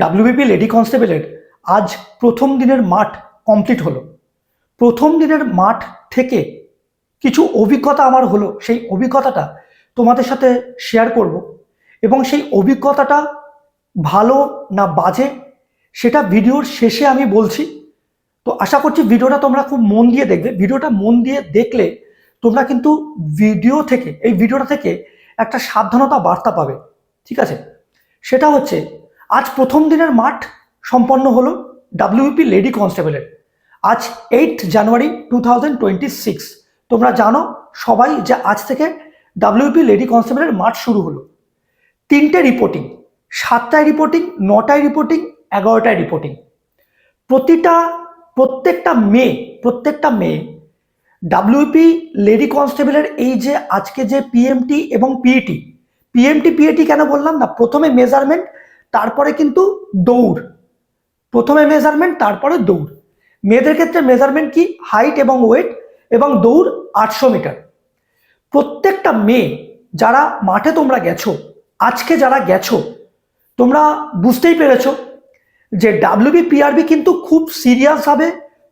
WBP lady কনস্টেবলের আজ প্রথম দিনের মাঠ কমপ্লিট হলো। প্রথম দিনের মাঠ থেকে কিছু অভিজ্ঞতা আমার হলো। সেই অভিজ্ঞতাটা তোমাদের সাথে শেয়ার করব এবং সেই অভিজ্ঞতাটা ভালো না বাজে সেটা ভিডিওর শেষে আমি বলছি। তো আশা করছি ভিডিওটা তোমরা খুব মন দিয়ে দেখবে। ভিডিওটা মন দিয়ে দেখলে তোমরা কিন্তু ভিডিও থেকে, এই ভিডিওটা থেকে একটা সাবধানতা বার্তা পাবে। ঠিক আছে? সেটা হচ্ছে আজ প্রথম দিনের মাঠ সম্পন্ন হলো ডাব্লিউপি লেডি কনস্টেবলের আজ eight January two thousand twenty six তোমরা জানো সবাই যে আজ থেকে ডাব্লিউপি লেডি কনস্টেবলের মাঠ শুরু হলো। তিনটে রিপোর্টিং সাতটায় রিপোর্টিং নটায় রিপোর্টিং এগারোটায় রিপোর্টিং প্রতিটা, প্রত্যেকটা মেয়ে প্রত্যেকটা মেয়ে ডাব্লিউপি লেডি কনস্টেবলের এই যে আজকে যে পিএমটি এবং পিইটি পিএমটি পিএটি কেন বললাম না? প্রথমে মেজারমেন্ট তারপরে কিন্তু দৌড়। প্রথমে মেজারমেন্ট তারপরে দৌড়। মেয়েদের ক্ষেত্রে মেজারমেন্ট কি? হাইট এবং ওয়েট এবং দৌড় আটশো মিটার প্রত্যেকটা মেয়ে যারা মাঠে তোমরা গেছো, আজকে যারা গেছো, তোমরা বুঝতেই পেরেছ যে ডাব্লিউবি পিআরবি কিন্তু খুব সিরিয়াসভাবে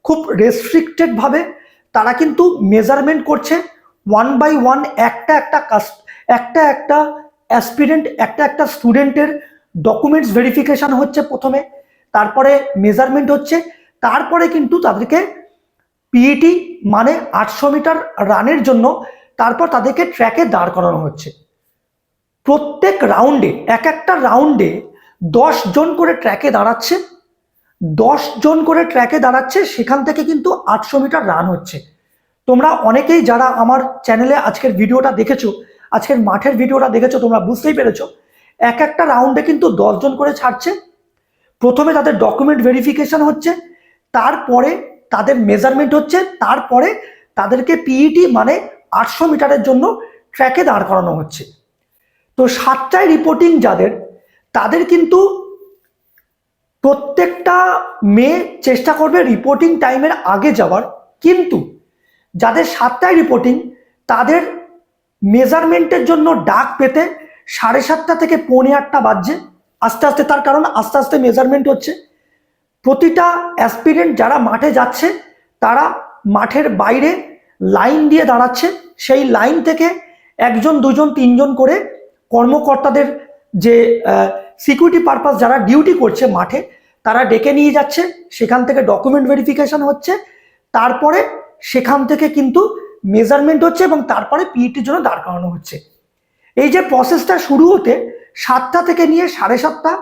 খুব রেস্ট্রিক্টেডভাবে তারা কিন্তু মেজারমেন্ট করছে ওয়ান বাই ওয়ান একটা একটা কাস্ট একটা একটা অ্যাসপিরেন্ট একটা একটা স্টুডেন্টের ডকুমেন্টস ভেরিফিকেশন হচ্ছে প্রথমে, তারপরে মেজারমেন্ট হচ্ছে, তারপরে কিন্তু তাদেরকে পিইটি মানে আটশো মিটার রানের জন্য তারপর তাদেরকে ট্র্যাকে দাঁড় করানো হচ্ছে। প্রত্যেক রাউন্ডে এক একটা রাউন্ডে দশ জন করে ট্র্যাকে দাঁড়াচ্ছে, দশ জন করে ট্র্যাকে দাঁড়াচ্ছে, সেখান থেকে কিন্তু আটশো মিটার রান হচ্ছে। তোমরা অনেকেই যারা আমার চ্যানেলে আজকের ভিডিওটা দেখেছ, আজকের মাঠের ভিডিওটা দেখেছ, তোমরা বুঝতেই পেরেছ এক একটা রাউন্ডে কিন্তু জন করে ছাড়ছে। প্রথমে তাদের ডকুমেন্ট ভেরিফিকেশন হচ্ছে, তারপরে তাদের মেজারমেন্ট হচ্ছে, তারপরে তাদেরকে পিইটি মানে আটশো মিটারের জন্য ট্র্যাকে দাঁড় করানো হচ্ছে। তো সাতটায় রিপোর্টিং যাদের, তাদের কিন্তু প্রত্যেকটা মেয়ে চেষ্টা করবে রিপোর্টিং টাইমের আগে যাওয়ার। কিন্তু যাদের সাতটায় রিপোর্টিং তাদের মেজারমেন্টের জন্য ডাক পেতে সাড়ে সাতটা থেকে পৌনে আটটা বাজছে। আস্তে আস্তে তার কারণ, আস্তে আস্তে মেজারমেন্ট হচ্ছে। প্রতিটা অ্যাসপিরেন্ট যারা মাঠে যাচ্ছে, তারা মাঠের বাইরে লাইন দিয়ে দাঁড়াচ্ছে। সেই লাইন থেকে একজন, দুজন, তিনজন করে কর্মকর্তাদের যে সিকিউরিটি পারপাস যারা ডিউটি করছে মাঠে, তারা ডেকে নিয়ে যাচ্ছে। সেখান থেকে ডকুমেন্ট ভেরিফিকেশন হচ্ছে। তারপরে সেখান থেকে কিন্তু মেজারমেন্ট হচ্ছে এবং তারপরে পিইটির জন্য দাঁড় করানো হচ্ছে। এই যে প্রসেসটা শুরু হতে সাতটা থেকে নিয়ে সাড়ে সাতটা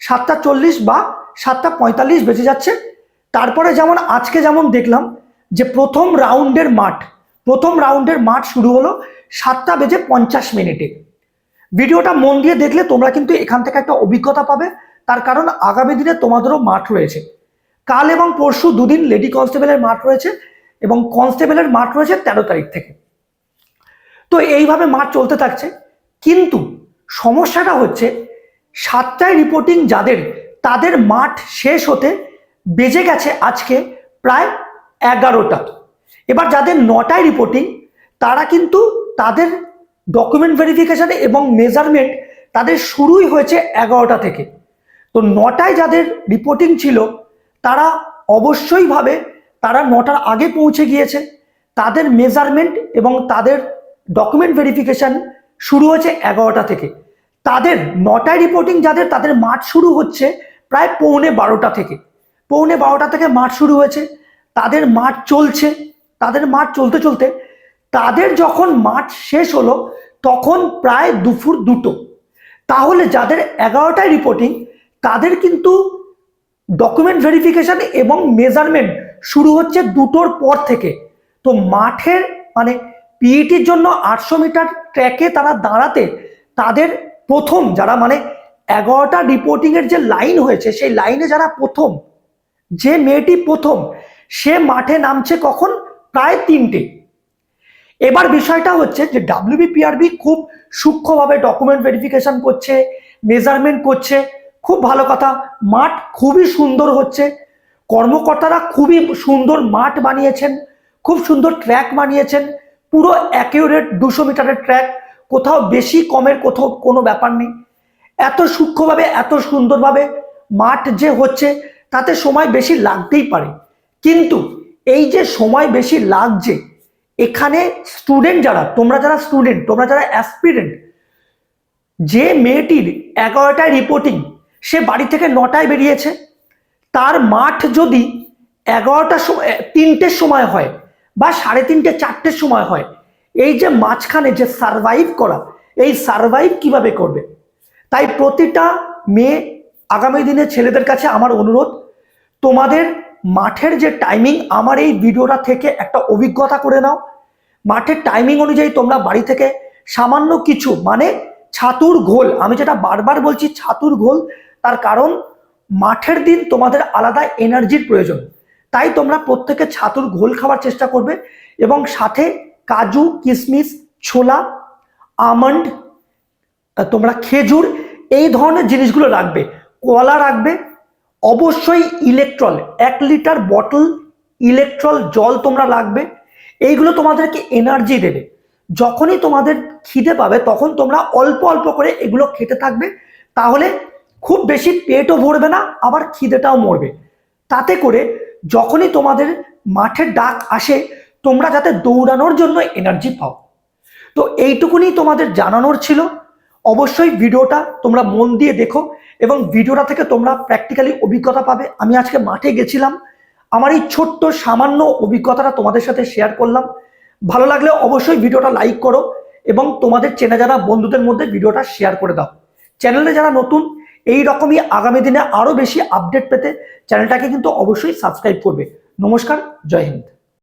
সাতটা চল্লিশ বা সাতটা পঁয়তাল্লিশ বেজে যাচ্ছে। তারপরে যেমন আজকে যেমন দেখলাম যে প্রথম রাউন্ডের মাঠ, প্রথম রাউন্ডের মাঠ শুরু হলো সাতটা বেজে পঞ্চাশ মিনিটে। ভিডিওটা মন দিয়ে দেখলে তোমরা কিন্তু এখান থেকে একটা অভিজ্ঞতা পাবে, তার কারণ আগামী দিনে তোমাদেরও মাঠ রয়েছে। কাল এবং পরশু দুদিন লেডি কনস্টেবলের মাঠ রয়েছে এবং কনস্টেবলের মাঠ রয়েছে তেরো তারিখ থেকে। তো এইভাবে মাঠ চলতে থাকছে। কিন্তু সমস্যাটা হচ্ছে সাতটায় রিপোর্টিং যাদের, তাদের মাঠ শেষ হতে বেজে গেছে আজকে প্রায় এগারোটা। এবার যাদের নটায় রিপোর্টিং তারা কিন্তু তাদের ডকুমেন্ট ভেরিফিকেশান এবং মেজারমেন্ট তাদের শুরুই হয়েছে এগারোটা থেকে। তো নটায় যাদের রিপোর্টিং ছিল, তারা অবশ্যইভাবে তারা নটার আগে পৌঁছে গিয়েছে। তাদের মেজারমেন্ট এবং তাদের ডকুমেন্ট ভেরিফিকেশন শুরু হয়েছে এগারোটা থেকে। তাদের নটায় রিপোর্টিং যাদের, তাদের মাঠ শুরু হচ্ছে প্রায় পৌনে বারোটা থেকে। পৌনে বারোটা থেকে মাঠ শুরু হয়েছে। তাদের মাঠ চলছে। তাদের মাঠ চলতে চলতে তাদের যখন মাঠ শেষ হলো, তখন প্রায় দুপুর দুটো। তাহলে যাদের এগারোটায় রিপোর্টিং তাদের কিন্তু ডকুমেন্ট ভেরিফিকেশন এবং মেজারমেন্ট শুরু হচ্ছে দুটোর পর থেকে। তো মাঠের মানে পিইটির জন্য আটশো মিটার ট্র্যাকে তারা দাঁড়াতে তাদের প্রথম যারা মানে এগারোটা রিপোর্টিংয়ের যে লাইন হয়েছে, সেই লাইনে যারা প্রথম, যে মেয়েটি প্রথম, সে মাঠে নামছে কখন? প্রায় তিনটে। এবার বিষয়টা হচ্ছে যে ডাব্লিউবিপিআরবি খুব সূক্ষ্মভাবে ডকুমেন্ট ভেরিফিকেশন করছে মেজারমেন্ট করছে, খুব ভালো কথা। মাঠ খুবই সুন্দর হচ্ছে। কর্মকর্তারা খুবই সুন্দর মাঠ বানিয়েছেন, খুব সুন্দর ট্র্যাক বানিয়েছেন। পুরো অ্যাকিউরেট দুশো মিটারের ট্র্যাক কোথাও বেশি কমের কোথাও কোনো ব্যাপার নেই। এত সূক্ষ্মভাবে, এত সুন্দরভাবে মাঠ যে হচ্ছে, তাতে সময় বেশি লাগতেই পারে। কিন্তু এই যে সময় বেশি লাগছে, এখানে স্টুডেন্ট যারা, তোমরা যারা স্টুডেন্ট তোমরা যারা অ্যাসপিরেন্ট যে মেয়েটির এগারোটায় রিপোর্টিং সে বাড়ি থেকে নটায় বেরিয়েছে। তার মাঠ যদি এগারোটার সময়, তিনটের সময় হয় বা সাড়ে তিনটে, চারটের সময় হয়। এই যে মাঝখানে যে সারভাইভ করা, এই সারভাইভ কীভাবে করবে? তাই প্রতিটা মেয়ে আগামী দিনে ছেলেদের কাছে আমার অনুরোধ, তোমাদের মাঠের যে টাইমিং আমার এই ভিডিওটা থেকে একটা অভিজ্ঞতা করে নাও। মাঠের টাইমিং অনুযায়ী তোমরা বাড়ি থেকে সামান্য কিছু মানে ছাতুর ঘোল, আমি যেটা বারবার বলছি ছাতুর ঘোল, তার কারণ মাঠের দিন তোমাদের আলাদা এনার্জির প্রয়োজন। তাই তোমরা প্রত্যেকে ছাতুর ঘোল খাওয়ার চেষ্টা করবে এবং সাথে কাজু কিশমিশ ছোলা, আমন্ড তোমরা খেজুর, এই ধরনের জিনিসগুলো রাখবে। কলা রাখবে। অবশ্যই ইলেকট্রল এক লিটার বটল ইলেকট্রল জল তোমরা রাখবে এইগুলো তোমাদেরকে এনার্জি দেবে। যখনই তোমাদের খিদে পাবে, তখন তোমরা অল্প অল্প করে এগুলো খেতে থাকবে। তাহলে খুব বেশি পেটও ভরবে না, আবার খিদেটাও মরবে। তাতে করে যখনই তোমাদের মাঠের ডাক আসে, তোমরা যাতে দৌড়ানোর জন্য এনার্জি পাও। তো এইটুকুনি তোমাদের জানানোর ছিল। অবশ্যই ভিডিওটা তোমরা মন দিয়ে দেখো এবং ভিডিওটা থেকে তোমরা প্র্যাকটিক্যালি অভিজ্ঞতা পাবে। আমি আজকে মাঠে গেছিলাম। আমার এই ছোট্ট সামান্য অভিজ্ঞতাটা তোমাদের সাথে শেয়ার করলাম। ভালো লাগলে অবশ্যই ভিডিওটা লাইক করো এবং তোমাদের চেনা জানা বন্ধুদের মধ্যে ভিডিওটা শেয়ার করে দাও। চ্যানেলে যারা নতুন এই রকমই আগামী দিনে আরও বেশি আপডেট পেতে চ্যানেলটাকে কিন্তু অবশ্যই সাবস্ক্রাইব করবে। নমস্কার, জয় হিন্দ।